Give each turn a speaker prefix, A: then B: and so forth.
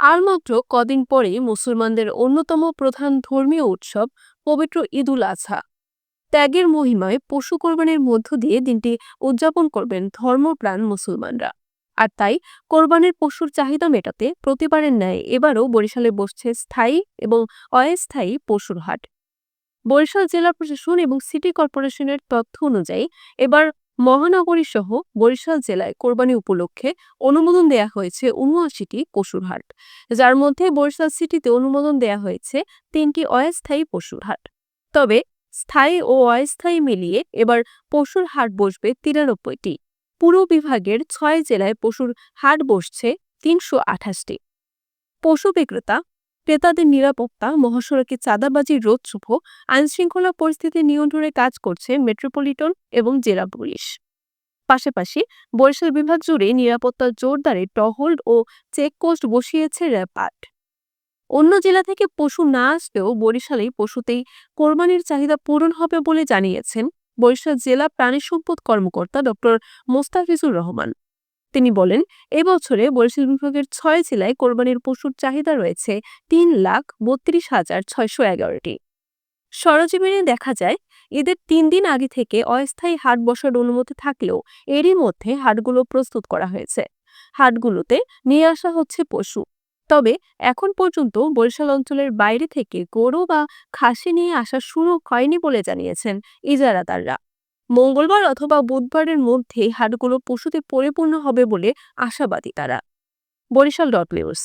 A: আর মাত্র কদিন পরেই মুসলমানদের অন্যতম প্রধান ধর্মীয় উৎসব পবিত্র ঈদুল আজহা ত্যাগের মহিমায় পশু কোরবানির মধ্য দিয়ে দিনটি উদযাপন করবেন ধর্মপ্রাণ মুসলমানরা। আর তাই কোরবানির পশুর চাহিদা মেটাতে প্রতিবারের ন্যায় এবারও বরিশালে বসছে স্থায়ী এবং অস্থায়ী পশুর হাট। বরিশাল জেলা প্রশাসন এবং সিটি কর্পোরেশনের তথ্য অনুযায়ী এবার মহানগরী সহ বরিশাল জেলায় কোরবানি উপলক্ষে অনুমোদন দেয়া হয়েছে উনআশিটি পশুর হাট যার মধ্যে বরিশাল সিটিতে অনুমোদন দেয়া হয়েছে তিনটি অস্থায়ী পশুর হাট তবে স্থায়ী ও অস্থায়ী মিলিয়ে এবার পশুর হাট বসবে তিরানব্বইটি। পুরো বিভাগের ছয় জেলায় পশুর হাট বসছে তিনশো আঠাশটি। পশু বিক্রেতা ক্রেতাদের নিরাপত্তা, মহাসড়কে চাঁদাবাজি রোধ সহ আইনশৃঙ্খলা পরিস্থিতি নিয়ন্ত্রণে কাজ করছে মেট্রোপলিটন এবং জেলা পুলিশ। পাশাপাশি বরিশাল বিভাগ জুড়ে নিরাপত্তা জোরদারে টহল ও চেকপোস্ট বসিয়েছে র্যাপাট অন্য জেলা থেকে পশু না আসলেও বরিশালেই পশুতেই কোরবানির চাহিদা পূরণ হবে বলে জানিয়েছেন বরিশাল জেলা প্রাণী সম্পদ কর্মকর্তা ডক্টর মোস্তাফিজুর রহমান। তিনি বলেন এবছরে বরিশাল বিভাগের ছয় জেলায় কোরবানির পশুর চাহিদা রয়েছে তিন লাখ বত্রিশ হাজার ছয়শো এগারোটি। সরজমিনে দেখা যায় ঈদের তিন দিন আগে থেকে অস্থায়ী হাট বসার অনুমতি থাকলেও এরই মধ্যে হাটগুলো প্রস্তুত করা হয়েছে। হাটগুলোতে নিয়ে আসা হচ্ছে পশু। তবে এখন পর্যন্ত বরিশাল অঞ্চলের বাইরে থেকে গরু বা খাসি নিয়ে আসা শুরু হয়নি বলে জানিয়েছেন ইজারাদাররা। মঙ্গলবার অথবা বুধবারের মধ্যে হাটগুলো পশুতে পরিপূর্ণ হবে বলে আশাবাদী তারা। Barishal dot news.